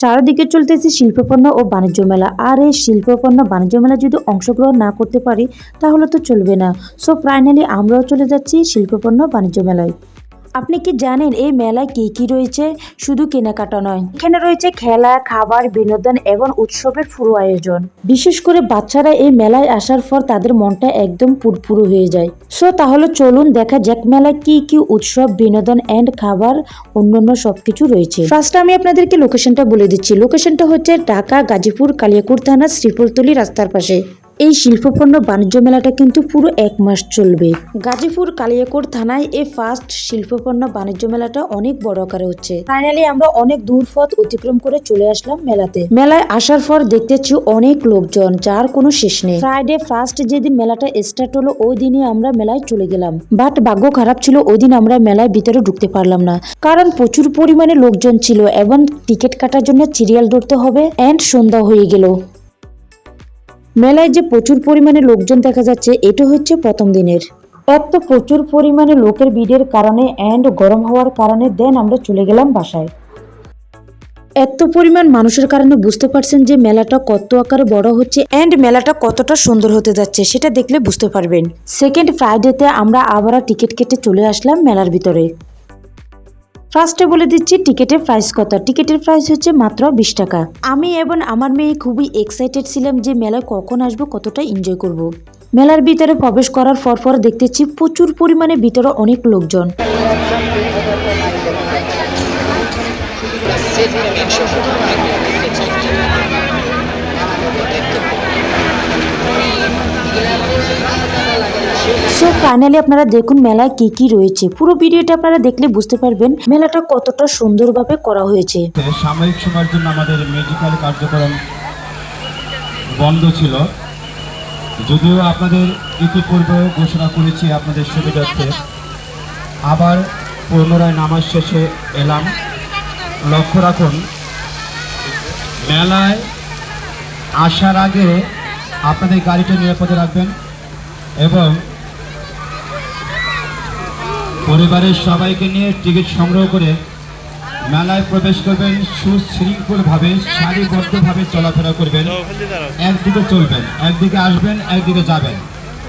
চারদিকে চলতেছে শিল্পপণ্য ও বাণিজ্য মেলা। আর এই শিল্পপণ্য বাণিজ্য মেলা যদি অংশগ্রহণ না করতে পারি, তাহলে তো চলবে না। সো ফাইনালি আমরাও চলে যাচ্ছি শিল্পপণ্য বাণিজ্য মেলায়। আপনি কি জানেন এই মেলায় কি কি রয়েছে? শুধু কেনাকাটা নয়, এখানে রয়েছে খেলা, খাবার, বিনোদন এবং উৎসবের পুরো আয়োজন। বিশেষ করে বাচ্চারা এই মেলায় আসার পর তাদের মনটা একদম পুরপুরো হয়ে যায়। সো তাহলে চলুন দেখা যাক মেলায় কি কি উৎসব, বিনোদন এন্ড খাবার অন্যান্য সবকিছু রয়েছে। ফার্স্ট আমি আপনাদেরকে লোকেশনটা বলে দিচ্ছি। লোকেশনটা হচ্ছে ঢাকা, গাজীপুর কালিয়াকুর থানা শ্রীপুরতলি রাস্তার পাশে। এই শিল্পপণ্য বাণিজ্য মেলাটা কিন্তু পুরো এক মাস চলবে। গাজীপুর কালিয়াকোট থানায় এই ফার্স্ট শিল্পপণ্য বাণিজ্য মেলাটা অনেক বড় আকারে হচ্ছে। ফাইনালি আমরা অনেক দূর পথ অতিক্রম করে চলে আসলাম মেলাতে। মেলায় আসার পর দেখতেছি অনেক লোকজন, যার কোনো শেষ নেই। ফ্রাইডে ফার্স্ট যেদিন মেলাটা স্টার্ট হলো, ওই দিনই আমরা মেলায় চলে গেলাম। বাট ভাগ্য খারাপ ছিল, ওই দিন আমরা মেলায় ভিতরে ঢুকতে পারলাম না। কারণ প্রচুর পরিমাণে লোকজন ছিল, এবং টিকিট কাটার জন্য সিরিয়াল ধরতে হবে এন্ড সন্ধ্যা হয়ে গেল। মেলায় যে প্রচুর পরিমাণে লোকজন দেখা যাচ্ছে, এটা হচ্ছে প্রথম দিনের। এত প্রচুর পরিমাণে লোকের ভিড়ের কারণে অ্যান্ড গরম হওয়ার কারণে দেন আমরা চলে গেলাম বাসায়। এত পরিমাণ মানুষের কারণে বুঝতে পারছেন যে মেলাটা কত আকারে বড় হচ্ছে অ্যান্ড মেলাটা কতটা সুন্দর হতে যাচ্ছে, সেটা দেখলে বুঝতে পারবেন। সেকেন্ড ফ্রাইডেতে আমরা আবার টিকিট কেটে চলে আসলাম মেলার ভিতরে। ফার্স্টে বলে দিচ্ছি, টিকিটের প্রাইস কত? টিকিটের প্রাইস হচ্ছে মাত্র বিশ টাকা। আমি এবং আমার মেয়ে খুবই এক্সাইটেড ছিলাম যে মেলায় কখন আসব, কতটা এনজয় করব। মেলার ভিতরে প্রবেশ করার পর পর দেখতেছি প্রচুর পরিমাণে ভিতরে অনেক লোকজন। সো ফাইনালি আপনারা দেখুন মেলায় কি কি রয়েছে। পুরো ভিডিওটা আপনারা দেখলে বুঝতে পারবেন মেলাটা কতটা সুন্দরভাবে করা হয়েছে। সাময়িক সময়ের জন্য আমাদের মেডিকেল কার্যক্রম বন্ধ ছিল। যদিও আপনাদের ইতিপূর্বে ঘোষণা করেছি আপনাদের সুবিধার্থে। আবার পুনরায় নামাজ শেষে এলাম। লক্ষ্য রাখুন, মেলায় আসার আগে আপনাদের গাড়িটা নিরাপদে রাখবেন এবং পরিবারের সবাইকে নিয়ে টিকিট সংগ্রহ করে মেলায় প্রবেশ করবেন, সুশৃঙ্খলভাবে, সারিবদ্ধভাবে চলাফেরা করবেন। একদিকে চলবেন, একদিকে আসবেন, একদিকে যাবেন।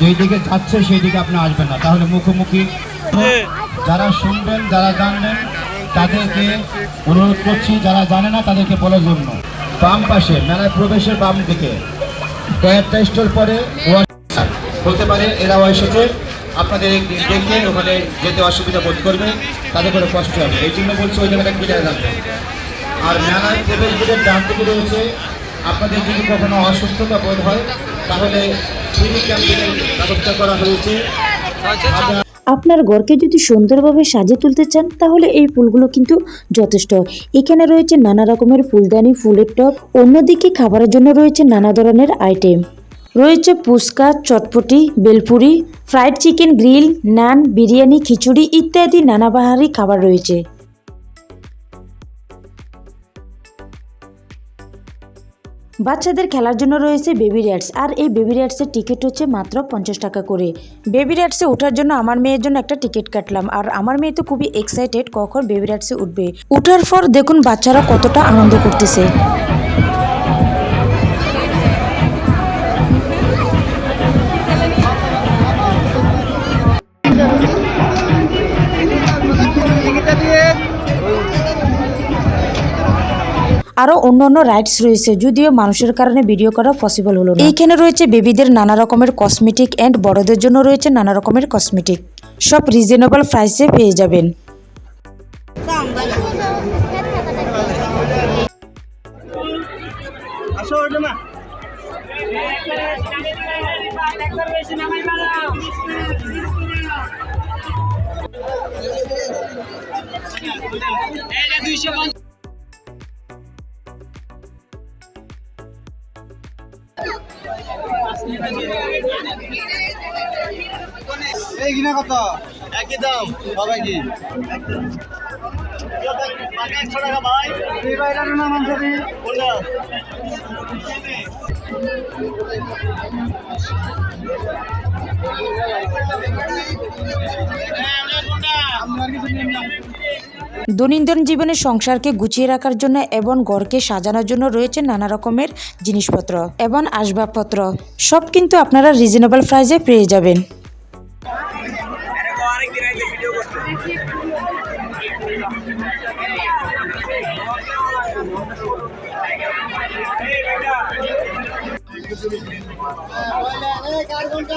যেই দিকে যাচ্ছে, সেই দিকে আপনি আসবেন না। তাহলে মুখোমুখি যারা শুনবেন, যারা জানবেন, তাদেরকে অনুরোধ করছি, যারা জানে না, তাদেরকে বলার জন্য। বাম পাশে, মেলায় প্রবেশের বাম দিকে। কয়েকটা স্টল পরে হতে পারে, এরা এসেছে আপনাদের দেখে ওখানে যেতে অসুবিধা বোধ করবে তাতে করে কষ্ট হবে এই জন্য বলছি ওই জায়গাটা বিদায় রাখবে আর মেলার প্রবেশ গেটের ডান দিকে রয়েছে। আপনাদের যদি কখনো অসুস্থতা বোধ হয়, তাহলে ফ্রি ক্যাম্পেনের ব্যবস্থা করা হয়েছে। আপনারা ঘরকে যদি সুন্দরভাবে সাজিয়ে তুলতে চান, তাহলে এই ফুলগুলো কিন্তু যথেষ্ট। এখানে রয়েছে নানা রকমের ফুলদানি, ফুলের টপ অন্যদিকে খাবারের জন্য রয়েছে নানা ধরনের আইটেম। রয়েছে puchka chotpoti, bhelpuri, fried chicken grill, naan, biryani, khichuri ইত্যাদি নানা বাহারি খাবার রয়েছে। বাচ্চাদের খেলার জন্য রয়েছে বেবি র্যাটস আর এই বেবি র্যাটসের টিকিট হচ্ছে মাত্র পঞ্চাশ টাকা করে। বেবি র্যাটসে ওঠার জন্য আমার মেয়ের জন্য একটা টিকিট কাটলাম, আর আমার মেয়ে তো খুবই এক্সাইটেড কখন বেবি র্যাটসে উঠবে। উঠার পর দেখুন বাচ্চারা কতটা আনন্দ করতেছে। আরও অন্যান্য রাইডস রয়েছে যদিও মানুষের কারণে ভিডিও করা পসিবল হলো এইখানে রয়েছে বেবিদের নানা রকমের কসমেটিক এন্ড বড়দের জন্য রয়েছে নানা রকমের কসমেটিক সব রিজনেবল প্রাইসে পেয়ে যাবেন। আসো কত? একই দাম, সবাই কি? দৈনন্দিন জীবনে সংসারকে গুছিয়ে রাখার জন্য এবং ঘরকে সাজানোর জন্য রয়েছে নানা রকমের জিনিসপত্র এবং আসবাবপত্র। সব কিন্তু আপনারা রিজনেবল প্রাইসে পেয়ে যাবেন। আরেকদিন আইতে ভিডিও করতে। ঘণ্টা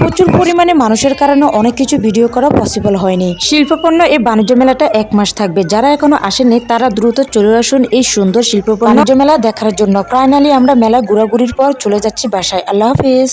প্রচুর পরিমাণে মানুষের কারণে অনেক কিছু ভিডিও করা পসিবল হয়নি। শিল্পপণ্য এই বাণিজ্য মেলাটা এক মাস থাকবে। যারা এখনও আসেনি তারা দ্রুত চলে আসুন এই সুন্দর শিল্পপণ্য। বাণিজ্য মেলা দেখার জন্য। প্রায়নালি আমরা মেলা ঘোরাঘুরির পর চলে যাচ্ছি বাসায়। আল্লাহ হাফিজ।